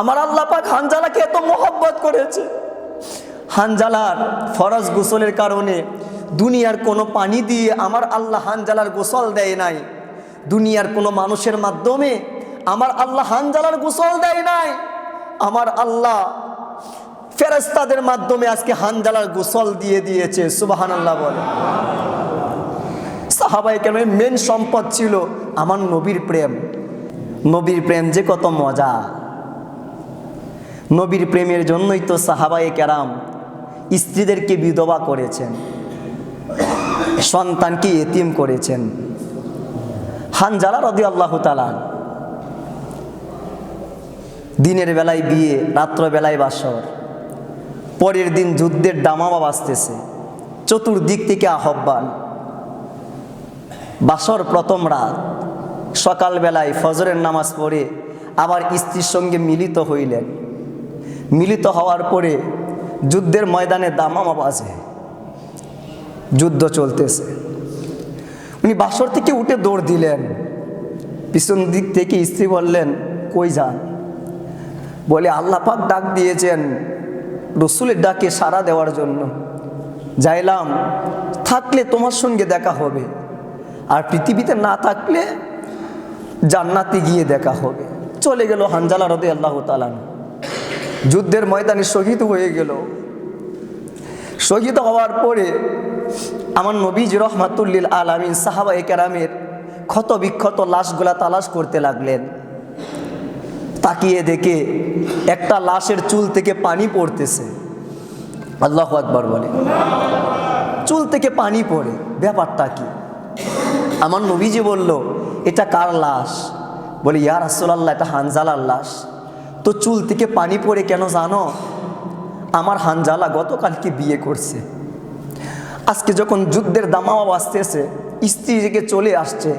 আমার আল্লাহ পাক হানজালাকে এত মোহব্বত করেছে। হানজালার ফরজ গোসলের কারণে দুনিয়ার কোনো পানি দিয়ে আমার আল্লাহ হানজালার গোসল দেয় নাই। দুনিয়ার কোনো মানুষের মাধ্যমে আমার আল্লাহ হানজালার গোসল দেয় নাই। আমার আল্লাহ ফেরেস্তাদের মাধ্যমে আজকে হানজালার গোসল দিয়ে দিয়েছে সুবাহান আল্লাহ বলে। সাহাবাই কেন মেন সম্পদ ছিল আমার নবীর প্রেম। নবীর প্রেম যে কত মজা। নবীর প্রেমের জন্যই তো সাহাবায়ে কেরাম স্ত্রীদেরকে বিধবা করেছেন, সন্তানকে এতিম করেছেন। হানজালা রদি আল্লাহ তালা দিনের বেলায় বিয়ে রাত্রবেলায় বাসর। পরের দিন যুদ্ধের ডামাবা বাঁচতেছে চতুর্দিক থেকে আহ্বান। বাসর প্রথম রাত। সকালবেলায় ফজরের নামাজ পড়ে আবার স্ত্রীর সঙ্গে মিলিত হইলেন। মিলিত হওয়ার পরে যুদ্ধের ময়দানে দামামা বাজে যুদ্ধ চলতেছে। উনি বাসর থেকে উঠে দৌড় দিলেন। পিছন দিক থেকে স্ত্রী বললেন, কই যান? বলে, আল্লাহ পাক ডাক দিয়েছেন রসুলের ডাকে সাড়া দেওয়ার জন্য। যাইলাম, থাকলে তোমার সঙ্গে দেখা হবে। আর পৃথিবীতে না থাকলে জান্নাতে গিয়ে দেখা হবে। চলে গেল হানজালা রদে আল্লাহ তালান যুদ্ধের ময়দানে শহীদ হয়ে গেল। শহীদ হওয়ার পরে আমার নবীজ রহমাতুল্লিল আলামিন সাহাবা কেরামের ক্ষত বিক্ষত লাশগুলা তালাশ করতে লাগলেন। তাকিয়ে দেখে একটা লাশের চুল থেকে পানি পড়তেছে। আল্লাহ আকবর বলে। চুল থেকে পানি পড়ে, ব্যাপারটা কি? আমার নবীজি বলল, এটা কার লাশ? বলে ইয়ার আসলাল্লাহ এটা হানজালার লাশ। তো চুল থেকে পানি পড়ে কেন জানো? আমার হানজালা গতকালকে বিয়ে করছে। আজকে যখন যুদ্ধের দামাও আসতেছে স্ত্রী রেখে চলে আসছে,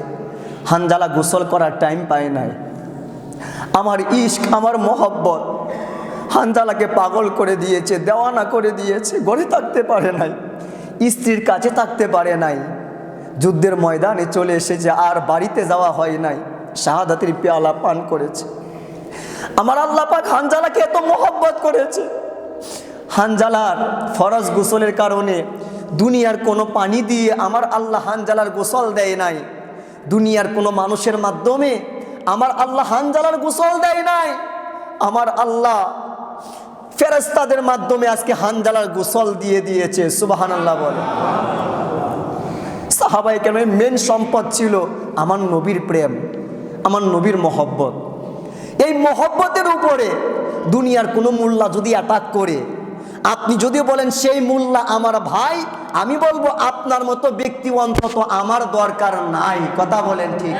হানজালা গোসল করার টাইম পায় নাই। আমার ইস্ক আমার মহব্বত, হানজালাকে পাগল করে দিয়েছে, দেওয়ানা করে দিয়েছে, ঘরে থাকতে পারে নাই, স্ত্রীর কাছে থাকতে পারে নাই। যুদ্ধের ময়দানে চলে এসেছে, আর বাড়িতে যাওয়া হয় নাই। শাহাদাতের পেয়ালা পান করেছে। আমার আল্লাহ পাক হানজালাকে এত মোহব্বত করেছে। হানজালার ফরজ গোসলের কারণে দুনিয়ার কোনো পানি দিয়ে আমার আল্লাহ হানজালার গোসল দেয় নাই। দুনিয়ার কোনো মানুষের মাধ্যমে আমার আল্লাহ হানজালার গোসল দেয় নাই। আমার আল্লাহ ফেরেস্তাদের মাধ্যমে আজকে হানজালার গোসল দিয়ে দিয়েছে সুবাহান আল্লাহ বলে। সাহাবাই কেন মেন সম্পদ ছিল আমার নবীর প্রেম, আমার নবীর মহব্বত। এই মহব্বতের উপরে দুনিয়ার কোনো মোল্লা যদি অ্যাটাক করে, আপনি যদি বলেন, সেই মোল্লা আমার ভাই, আমি বলব, আপনার মতো ব্যক্তি অন্তত আমার দরকার নাই। কথা বলেন ঠিক